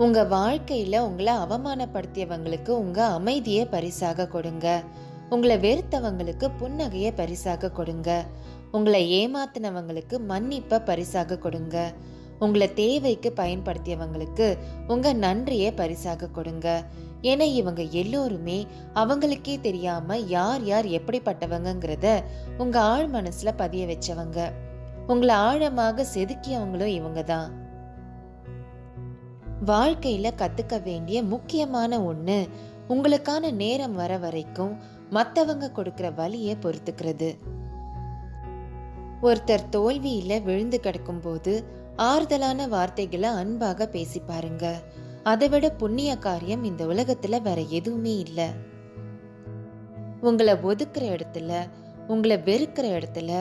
உங்க வாழ்க்கையில உங்களை அவமானப்படுத்தியவங்களுக்கு உங்க அமைதியை பரிசாக கொடுங்க. உங்களை வெறுத்தவங்களுக்கு புன்னகையை பரிசாக கொடுங்க. உங்களை ஏமாத்தினவங்களுக்கு மன்னிப்பை பரிசாக கொடுங்க. உங்களை தேவைக்கு பயன்படுத்தியவங்களுக்கு உங்க நன்றியை பரிசாக கொடுங்க. ஏன்னா இவங்க எல்லோருமே அவங்களுக்கே தெரியாம யார் யார் எப்படிப்பட்டவங்கங்கிறத உங்க ஆழ் மனசுல பதிய வச்சவங்க. உங்களை ஆழமாக செதுக்கியவங்களும் இவங்க தான். வாழ்க்கையில் கற்றுக்க வேண்டிய முக்கியமான ஒன்று உங்களுக்கான நேரம் வர வரைக்கும் மற்றவங்க கொடுக்குற வழியை பொறுத்துக்கிறது. ஒருத்தர் தோல்வியில் விழுந்து கிடக்கும் போது ஆறுதலான வார்த்தைகளை அன்பாக பேசி பாருங்க. அதை விட புண்ணிய காரியம் இந்த உலகத்தில் வேற எதுவுமே இல்லை. உங்களை ஒதுக்குற இடத்துல உங்களை வெறுக்கிற இடத்துல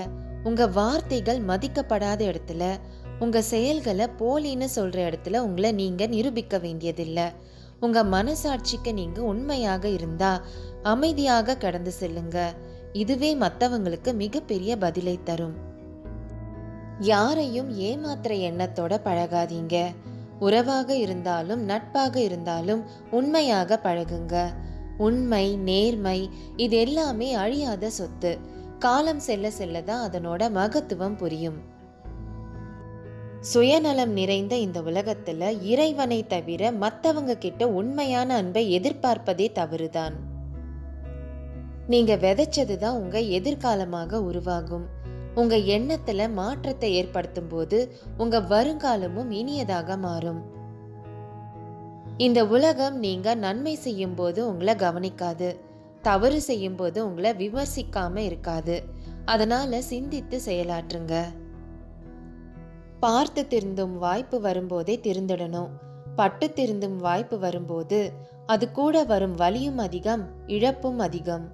உங்க வார்த்தைகள் மதிக்கப்படாத இடத்துல உங்கள் செயல்களை போலின்னு சொல்கிற இடத்துல உங்களை நீங்கள் நிரூபிக்க வேண்டியதில்லை. உங்கள் மனசாட்சிக்கு நீங்கள் உண்மையாக இருந்தால் அமைதியாக கடந்து செல்லுங்க. இதுவே மற்றவங்களுக்கு மிகப்பெரிய பதிலை தரும். யாரையும் ஏமாத்துற எண்ணத்தோட பழகாதீங்க. உறவாக இருந்தாலும் நட்பாக இருந்தாலும் உண்மையாக பழகுங்க. உண்மை நேர்மை இது எல்லாமே அழியாத சொத்து. காலம் செல்ல செல்ல தான் அதனோட மகத்துவம் புரியும். சுயநலம் நிறைந்த இந்த உலகத்துல இறைவனை தவிர மத்தவங்க கிட்ட உண்மையான அன்பை எதிர்பார்ப்பதே தவறுதான். நீங்க விதைச்சதுதான் உங்க எதிர்காலமாக உருவாகும். உங்க எண்ணத்துல மாற்றத்தை ஏற்படுத்தும் போது உங்க வருங்காலமும் இனியதாக மாறும். இந்த உலகம் நீங்க நன்மை செய்யும் போது உங்களை கவனிக்காது. தவறு செய்யும் போது உங்களை விமர்சிக்காம இருக்காது. அதனால சிந்தித்து செயலாற்றுங்க. பார்த்து திருந்தும் வாய்ப்பு வரும்போதே திருந்திடணும். பட்டு திருந்தும் வாய்ப்பு வரும்போது அது கூட வரும் வலியும் அதிகம் இழப்பும் அதிகம்.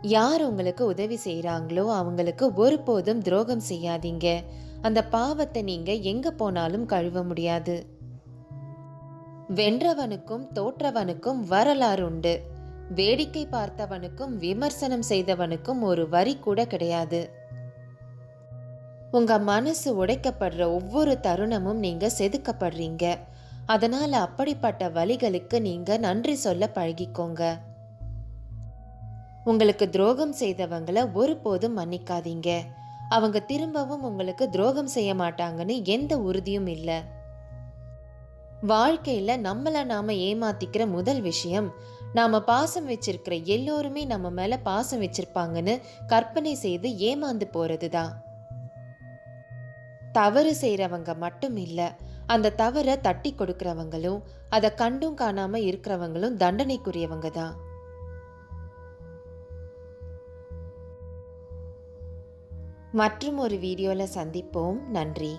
யார் உங்களுக்கு உதவி செய்கிறாங்களோ அவங்களுக்கு ஒருபோதும் துரோகம் செய்யாதீங்க. அந்த பாவத்தை நீங்க எங்க போனாலும் கழுவ முடியாது. வென்றவனுக்கும் தோற்றவனுக்கும் வரலாறு உண்டு. வேடிக்கை பார்த்தவனுக்கும் விமர்சனம் செய்தவனுக்கும் ஒரு வரி கூட கிடையாது. உங்கள் மனசு உடைக்கப்படுற ஒவ்வொரு தருணமும் நீங்கள் செதுக்கப்படுறீங்க. அதனால் அப்படிப்பட்ட வழிகளுக்கு நீங்கள் நன்றி சொல்ல பழகிக்கோங்க. உங்களுக்கு துரோகம் செய்தவங்களை ஒருபோதும் மன்னிக்காதீங்க. அவங்க திரும்பவும் உங்களுக்கு துரோகம் செய்ய மாட்டாங்கன்னு எந்த உறுதியும் இல்லை. வாழ்க்கையில் நம்மளை நாம் ஏமாத்திக்கிற முதல் விஷயம் நாம் பாசம் வச்சிருக்கிற எல்லோருமே நம்ம மேலே பாசம் வச்சிருப்பாங்கன்னு கற்பனை செய்து ஏமாந்து போகிறது தான் தவறு செய்கிறவங்க மட்டும் இல்லை அந்த தவறை தட்டி கொடுக்குறவங்களும் அதை கண்டும் காணாமல் இருக்கிறவங்களும் தண்டனைக்குரியவங்க தான். மற்றும் ஒரு வீடியோவில் சந்திப்போம். நன்றி.